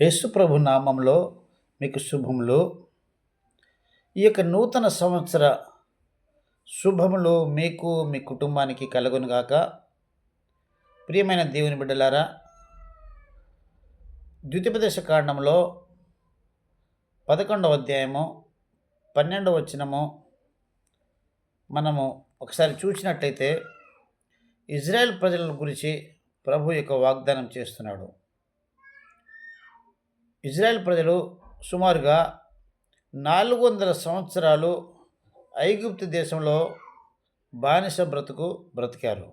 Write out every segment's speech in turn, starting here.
యేసు ప్రభు నామంలో మీకు శుభములు. ఈ యొక్క నూతన సంవత్సర శుభములు మీకు మీ కుటుంబానికి కలుగునుగాక ప్రియమైన దేవుని బిడ్డలారా ద్వితీయపదేశ కాండంలో పదకొండవ అధ్యాయము పన్నెండవ వచనము మనము ఒకసారి చూసినట్లయితే ఇజ్రాయెల్ ప్రజల గురించి ప్రభు యొక్క వాగ్దానం చేస్తున్నాడు. ఇజ్రాయెల్ ప్రజలు సుమారుగా నాలుగు వందల సంవత్సరాలు ఐగుప్తు దేశంలో బానిస బ్రతుకు బ్రతికారు.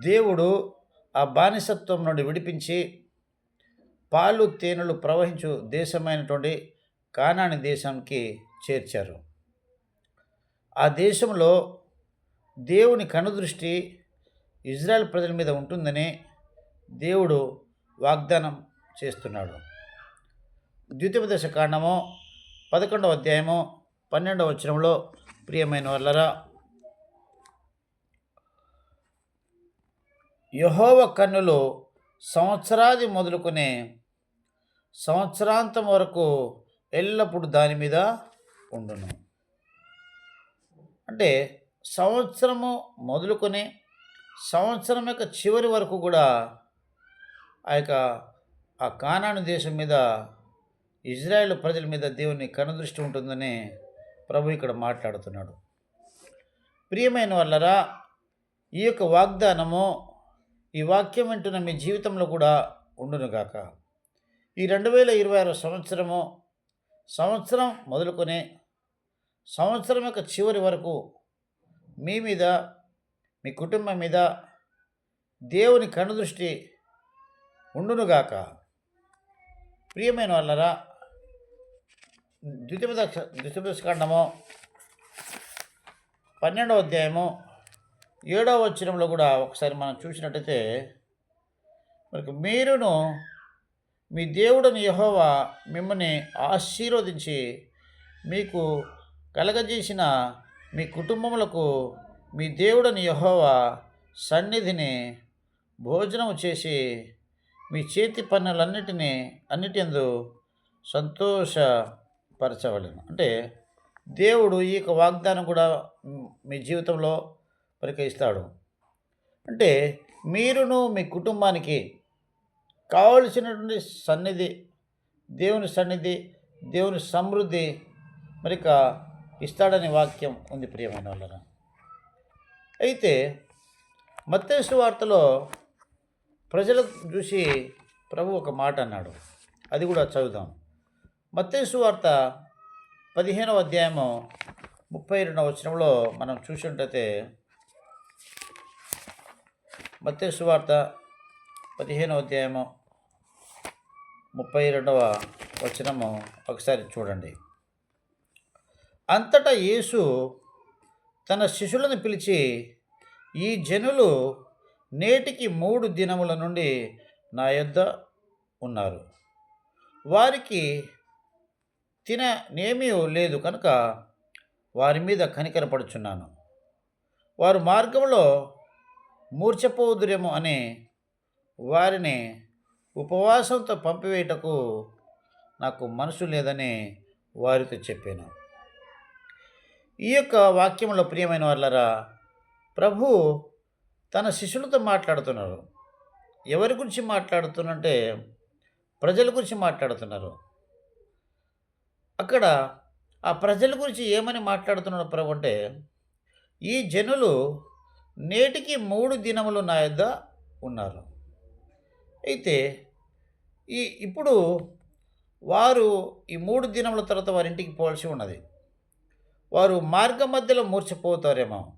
దేవుడు ఆ బానిసత్వం నుండి విడిపించి పాలు తేనెలు ప్రవహించు దేశమైనటువంటి కానాని దేశానికి చేర్చారు. ఆ దేశంలో దేవుని కనుదృష్టి ఇజ్రాయెల్ ప్రజల మీద ఉంటుందని దేవుడు వాగ్దానం చేస్తున్నాడు. ద్వితీయోపదేశ కాండము పదకొండవ అధ్యాయము పన్నెండవ వచనంలో ప్రియమైన వల్లరా యహోవ కన్నులు సంవత్సరాది మొదలుకునే సంవత్సరాంతం వరకు ఎల్లప్పుడూ దాని మీద ఉండును. అంటే సంవత్సరము మొదలుకొని సంవత్సరం యొక్క చివరి వరకు కూడా ఆ యొక్క ఆ కానాను దేశం మీద ఇజ్రాయెల్ ప్రజల మీద దేవుని కనుదృష్టి ఉంటుందని ప్రభు ఇక్కడ మాట్లాడుతున్నాడు. ప్రియమైన వాళ్ళరా ఈ యొక్క వాగ్దానము ఈ వాక్యం వింటున్న మీ జీవితంలో కూడా ఉండునుగాక ఈ రెండు వేల ఇరవై ఆరు సంవత్సరము సంవత్సరం మొదలుకొని సంవత్సరం యొక్క చివరి వరకు మీ మీద మీ కుటుంబం మీద దేవుని కనుదృష్టి ఉండునుగాక ప్రియమైన వాళ్ళరా ద్వితీయ ద్వితీయకాండము పన్నెండవ అధ్యాయము ఏడవ వచ్చినంలో కూడా ఒకసారి మనం చూసినట్టయితే మనకు మీరును మీ దేవుడని యహోవా మిమ్మల్ని ఆశీర్వదించి మీకు కలగజేసిన మీ కుటుంబములకు మీ దేవుడని యహోవా సన్నిధిని భోజనం చేసి మీ చేతి పనులన్నిటినీ అన్నిటి అందు సంతోషపరచవలను. అంటే దేవుడు ఈ యొక్క వాగ్దానం కూడా మీ జీవితంలో పరికరిస్తాడు. అంటే మీరును మీ కుటుంబానికి కావలసినటువంటి సన్నిధి దేవుని సన్నిధి దేవుని సమృద్ధి మరిక ఇస్తాడనే వాక్యం ఉంది ప్రియమైన వాళ్ళ అయితే మత్స్సు వార్తలో ప్రజలకు చూసి ప్రభు ఒక మాట అన్నాడు. అది కూడా చదువుదాం. మత్తేసు వార్త పదిహేనవ అధ్యాయము ముప్పై రెండవ వచనంలో మనం చూసినట్టయితే మత్తేసు వార్త పదిహేనవ అధ్యాయము ముప్పై రెండవ వచనము ఒకసారి చూడండి. అంతటా యేసు తన శిష్యులను పిలిచి ఈ జనులు నేటికి మూడు దినముల నుండి నా యొద్ద ఉన్నారు. వారికి తిననేమీ లేదు కనుక వారి మీద కనికరపడుచున్నాను వారు మార్గంలో మూర్చపోదురేమో అని వారిని ఉపవాసంతో పంపివేయటకు నాకు మనసు లేదని వారితో చెప్పాను. ఈ యొక్క వాక్యంలో ప్రియమైన వాళ్ళరా ప్రభు తన శిష్యులతో మాట్లాడుతున్నారు. ఎవరి గురించి మాట్లాడుతున్నంటే ప్రజల గురించి మాట్లాడుతున్నారు. అక్కడ ఆ ప్రజల గురించి ఏమని మాట్లాడుతున్నాడు ప్రభు అంటే ఈ జనులు నేటికి మూడు దినములు నా యొద్ద ఉన్నారు. అయితే ఈ ఇప్పుడు వారు ఈ మూడు దినముల తర్వాత వారి ఇంటికి పోవాల్సి ఉన్నది. వారు మార్గ మధ్యలో మూర్చిపోతారేమో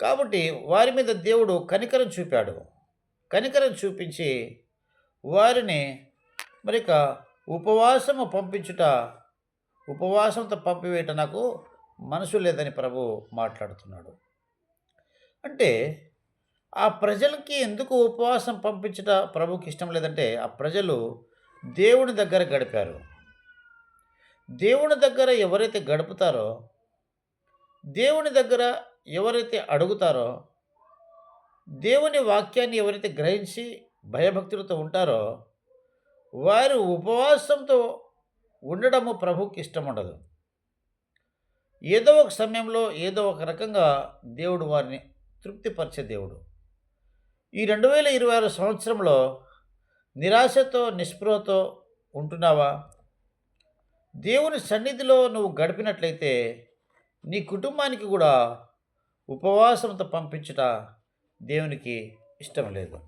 కాబట్టి వారి మీద దేవుడు కనికరం చూపాడు. కనికరం చూపించి వారిని మరిక ఉపవాసము పంపించుట ఉపవాసంతో పంపివేయట నాకు మనసు లేదని ప్రభు మాట్లాడుతున్నాడు. అంటే ఆ ప్రజలకి ఎందుకు ఉపవాసం పంపించుట ప్రభుకి ఇష్టం లేదంటే ఆ ప్రజలు దేవుని దగ్గర గడిపారు. దేవుని దగ్గర ఎవరైతే గడుపుతారో దేవుని దగ్గర ఎవరైతే అడుగుతారో దేవుని వాక్యాన్ని ఎవరైతే గ్రహించి భయభక్తులతో ఉంటారో వారు ఉపవాసంతో ఉండడము ప్రభుకి ఇష్టం ఉండదు ఏదో ఒక సమయంలో ఏదో ఒక రకంగా దేవుడు వారిని తృప్తిపరిచే దేవుడు. ఈ రెండు వేల ఇరవై ఆరు సంవత్సరంలో నిరాశతో నిస్పృహతో ఉంటున్నావా? దేవుని సన్నిధిలో నువ్వు గడిపినట్లయితే నీ కుటుంబానికి కూడా ఉపవాసంతో పంపించుట దేవునికి ఇష్టం లేదు.